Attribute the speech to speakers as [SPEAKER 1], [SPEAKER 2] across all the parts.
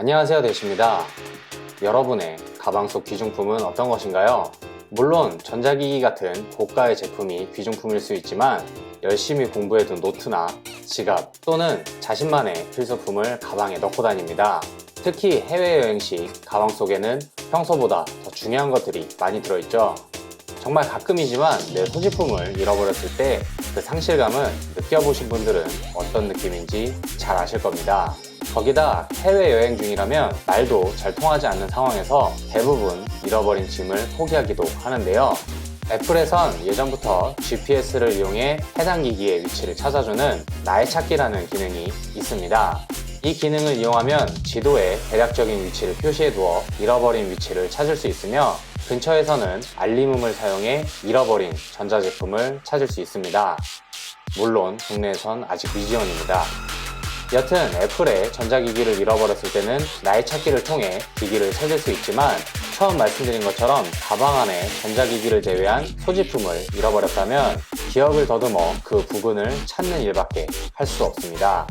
[SPEAKER 1] 안녕하세요 대시입니다. 여러분의 가방 속 귀중품은 어떤 것인가요? 물론 전자기기 같은 고가의 제품이 귀중품일 수 있지만 열심히 공부해둔 노트나 지갑 또는 자신만의 필수품을 가방에 넣고 다닙니다. 특히 해외여행 시 가방 속에는 평소보다 더 중요한 것들이 많이 들어있죠. 정말 가끔이지만 내 소지품을 잃어버렸을 때 그 상실감은 느껴보신 분들은 어떤 느낌인지 잘 아실 겁니다. 거기다 해외여행 중이라면 말도 잘 통하지 않는 상황에서 대부분 잃어버린 짐을 포기하기도 하는데요. 애플에선 예전부터 GPS를 이용해 해당 기기의 위치를 찾아주는 나의 찾기라는 기능이 있습니다. 이 기능을 이용하면 지도에 대략적인 위치를 표시해 두어 잃어버린 위치를 찾을 수 있으며 근처에서는 알림음을 사용해 잃어버린 전자제품을 찾을 수 있습니다. 물론 국내에선 아직 미지원입니다. 여튼 애플의 전자기기를 잃어버렸을 때는 나의 찾기를 통해 기기를 찾을 수 있지만 처음 말씀드린 것처럼 가방 안에 전자기기를 제외한 소지품을 잃어버렸다면 기억을 더듬어 그 부근을 찾는 일밖에 할 수 없습니다.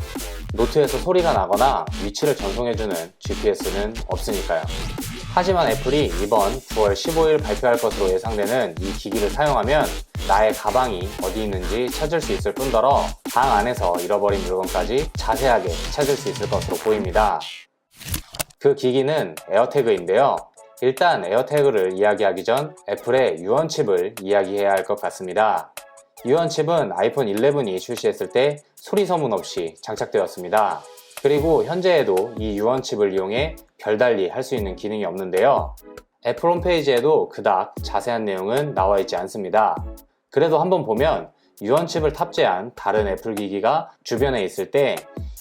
[SPEAKER 1] 노트에서 소리가 나거나 위치를 전송해주는 GPS는 없으니까요. 하지만 애플이 이번 9월 15일 발표할 것으로 예상되는 이 기기를 사용하면 나의 가방이 어디 있는지 찾을 수 있을 뿐더러 방 안에서 잃어버린 물건까지 자세하게 찾을 수 있을 것으로 보입니다. 그 기기는 에어태그인데요. 일단 에어태그를 이야기하기 전 애플의 유언칩을 이야기해야 할 것 같습니다. 유언칩은 아이폰 11이 출시했을 때 소리 소문 없이 장착되었습니다. 그리고 현재에도 이 유언칩을 이용해 별달리 할 수 있는 기능이 없는데요. 애플 홈페이지에도 그닥 자세한 내용은 나와 있지 않습니다. 그래도 한번 보면 유언칩을 탑재한 다른 애플 기기가 주변에 있을 때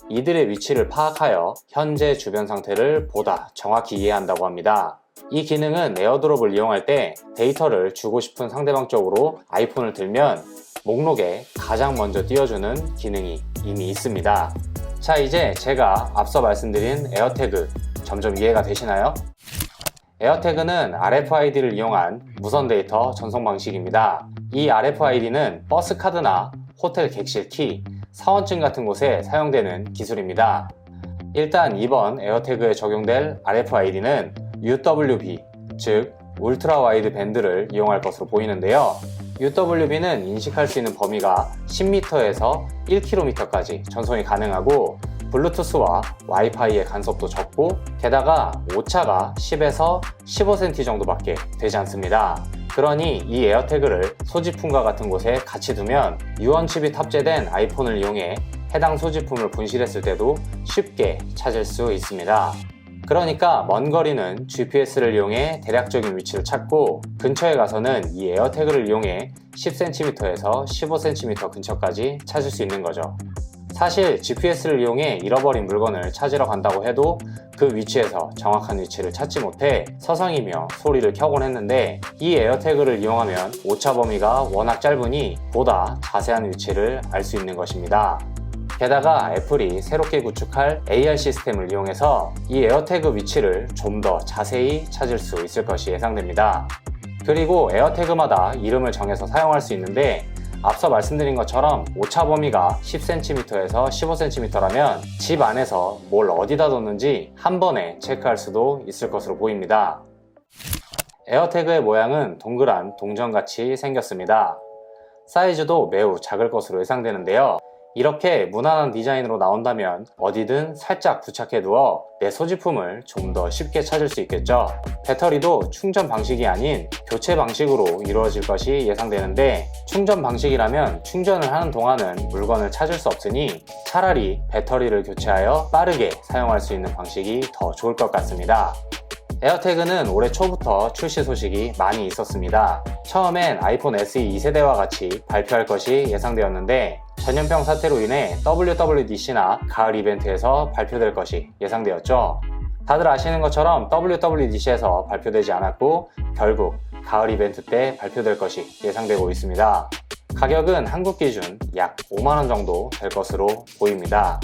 [SPEAKER 1] 이들의 위치를 파악하여 현재 주변 상태를 보다 정확히 이해한다고 합니다. 이 기능은 에어드롭을 이용할 때 데이터를 주고 싶은 상대방 쪽으로 아이폰을 들면 목록에 가장 먼저 띄워주는 기능이 이미 있습니다. 자, 이제 제가 앞서 말씀드린 에어태그 점점 이해가 되시나요? 에어태그는 RFID를 이용한 무선 데이터 전송 방식입니다. 이 RFID는 버스 카드나 호텔 객실 키, 사원증 같은 곳에 사용되는 기술입니다. 일단 이번 에어태그에 적용될 RFID는 UWB, 즉 울트라 와이드 밴드를 이용할 것으로 보이는데요. UWB는 인식할 수 있는 범위가 10m에서 1km까지 전송이 가능하고 블루투스와 와이파이의 간섭도 적고 게다가 오차가 10에서 15cm 정도밖에 되지 않습니다. 그러니 이 에어태그를 소지품과 같은 곳에 같이 두면 유언칩이 탑재된 아이폰을 이용해 해당 소지품을 분실했을 때도 쉽게 찾을 수 있습니다. 그러니까 먼 거리는 GPS를 이용해 대략적인 위치를 찾고 근처에 가서는 이 에어태그를 이용해 10cm에서 15cm 근처까지 찾을 수 있는 거죠. 사실 GPS를 이용해 잃어버린 물건을 찾으러 간다고 해도 그 위치에서 정확한 위치를 찾지 못해 서성이며 소리를 켜곤 했는데 이 에어태그를 이용하면 오차 범위가 워낙 짧으니 보다 자세한 위치를 알 수 있는 것입니다. 게다가 애플이 새롭게 구축할 AR 시스템을 이용해서 이 에어태그 위치를 좀 더 자세히 찾을 수 있을 것이 예상됩니다. 그리고 에어태그마다 이름을 정해서 사용할 수 있는데 앞서 말씀드린 것처럼 오차 범위가 10cm에서 15cm라면 집 안에서 뭘 어디다 뒀는지 한 번에 체크할 수도 있을 것으로 보입니다. 에어태그의 모양은 동그란 동전같이 생겼습니다. 사이즈도 매우 작을 것으로 예상되는데요. 이렇게 무난한 디자인으로 나온다면 어디든 살짝 부착해 두어 내 소지품을 좀 더 쉽게 찾을 수 있겠죠. 배터리도 충전 방식이 아닌 교체 방식으로 이루어질 것이 예상되는데 충전 방식이라면 충전을 하는 동안은 물건을 찾을 수 없으니 차라리 배터리를 교체하여 빠르게 사용할 수 있는 방식이 더 좋을 것 같습니다. 에어태그는 올해 초부터 출시 소식이 많이 있었습니다. 처음엔 아이폰 SE 2세대와 같이 발표할 것이 예상되었는데 전염병 사태로 인해 WWDC나 가을 이벤트에서 발표될 것이 예상되었죠. 다들 아시는 것처럼 WWDC에서 발표되지 않았고 결국 가을 이벤트 때 발표될 것이 예상되고 있습니다. 가격은 한국 기준 약 5만원 정도 될 것으로 보입니다.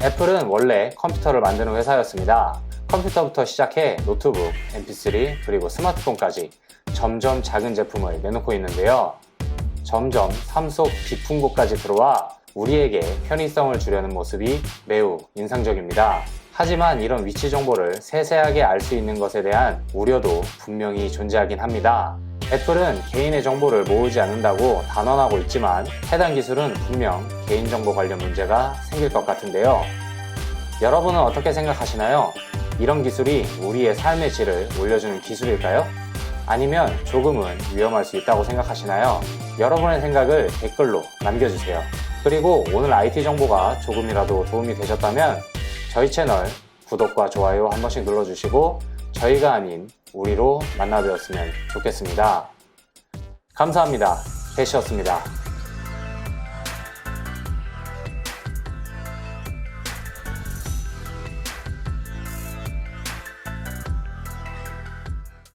[SPEAKER 1] 애플은 원래 컴퓨터를 만드는 회사였습니다. 컴퓨터부터 시작해 노트북, mp3, 그리고 스마트폰까지 점점 작은 제품을 내놓고 있는데요. 점점 삶 속 깊은 곳까지 들어와 우리에게 편의성을 주려는 모습이 매우 인상적입니다. 하지만 이런 위치 정보를 세세하게 알 수 있는 것에 대한 우려도 분명히 존재하긴 합니다. 애플은 개인의 정보를 모으지 않는다고 단언하고 있지만 해당 기술은 분명 개인정보 관련 문제가 생길 것 같은데요. 여러분은 어떻게 생각하시나요? 이런 기술이 우리의 삶의 질을 올려주는 기술일까요? 아니면 조금은 위험할 수 있다고 생각하시나요? 여러분의 생각을 댓글로 남겨주세요. 그리고 오늘 IT 정보가 조금이라도 도움이 되셨다면 저희 채널 구독과 좋아요 한 번씩 눌러주시고 저희가 아닌 우리로 만나되었으면 좋겠습니다. 감사합니다. 대시였습니다.